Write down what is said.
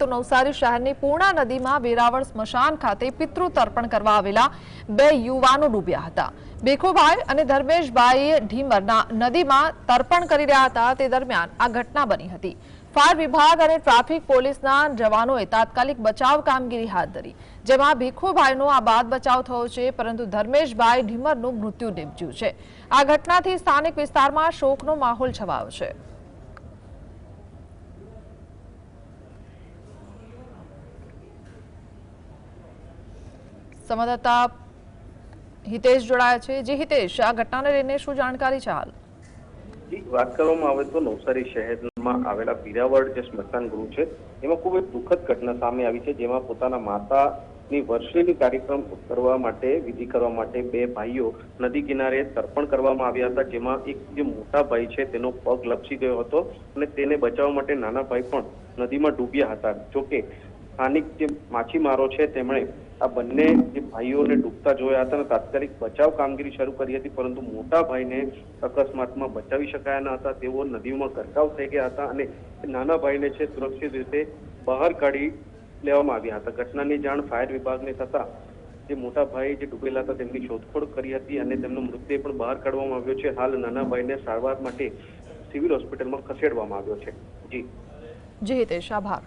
તો નવસારી શહેરની પૂર્ણા નદીમાં વેરાવળ સ્મશાન ખાતે પિતૃ તર્પણ કરવા આવેલા બે યુવાનો ડૂબ્યા હતા. ભીખુભાઈ અને ધર્મેશભાઈ ઢીમરના નદીમાં તર્પણ કરી રહ્યા હતા. તે દરમિયાન આ ઘટના બની હતી. ફાયર વિભાગ અને ટ્રાફિક પોલીસના જવાનોએ તાત્કાલિક બચાવ કામગીરી હાથ ધરી. જેમાં ભીખુભાઈનો આ બાદ બચાવ થયો છે, પરંતુ ધર્મેશભાઈ ઢીમરનું મૃત્યુ નિપજ્યું છે. આ ઘટનાથી સ્થાનિક વિસ્તારમાં શોકનો માહોલ છવાયો છે. સંવાદદાતા હિતેશ જોડાયા છે. જે હિતેશ આ ઘટનાને લઈને શું જાણકારી છે હાલ? જી, વાત કરવામાં આવે તો નવસારી શહેરમાં આવેલા પીરાવડ જે સ્મશાન ગૃહ છે એમાં ખૂબ એક દુઃખદ ઘટના સામે આવી છે જેમાં પોતાના માતાની વર્ષેની કાર્યક્રમ કરવા માટે વિધિ કરવા માટે બે ભાઈઓ નદી કિનારે તર્પણ કરવામાં આવ્યા હતા જેમાં એક જે મોટા ભાઈ છે તેનો પગ લપસી ગયો હતો અને તેને બચાવવા માટે નાના ભાઈ પણ નદીમાં ડૂબ્યા હતા. જોકે સ્થાનિક જે માછીમારો છે તેમણે આ બંને જે ભાઈઓને ડૂબતા જોયા હતા તાત્કાલિક બચાવ કામગીરી શરૂ કરી હતી, પરંતુ મોટા ભાઈને અકસ્માતમાં બચાવી શકાયા ન હતા. તેઓ નદીમાં ગરકાવ થઈ ગયા હતા અને નાના ભાઈને છે સુરક્ષિત રીતે બહાર કાઢી લેવામાં આવ્યા હતા. ઘટનાની જાણ ફાયર વિભાગને થતા જે મોટા ભાઈ જે ડૂબેલા હતા, તેમની શોધખોળ કરી હતી અને તેમનો મૃતદેહ પણ બહાર કાઢવામાં આવ્યો છે. હાલ નાના ભાઈને સારવાર માટે સિવિલ હોસ્પિટલમાં ખસેડવામાં આવ્યો છે. જી. જી હિતેશ, આભાર.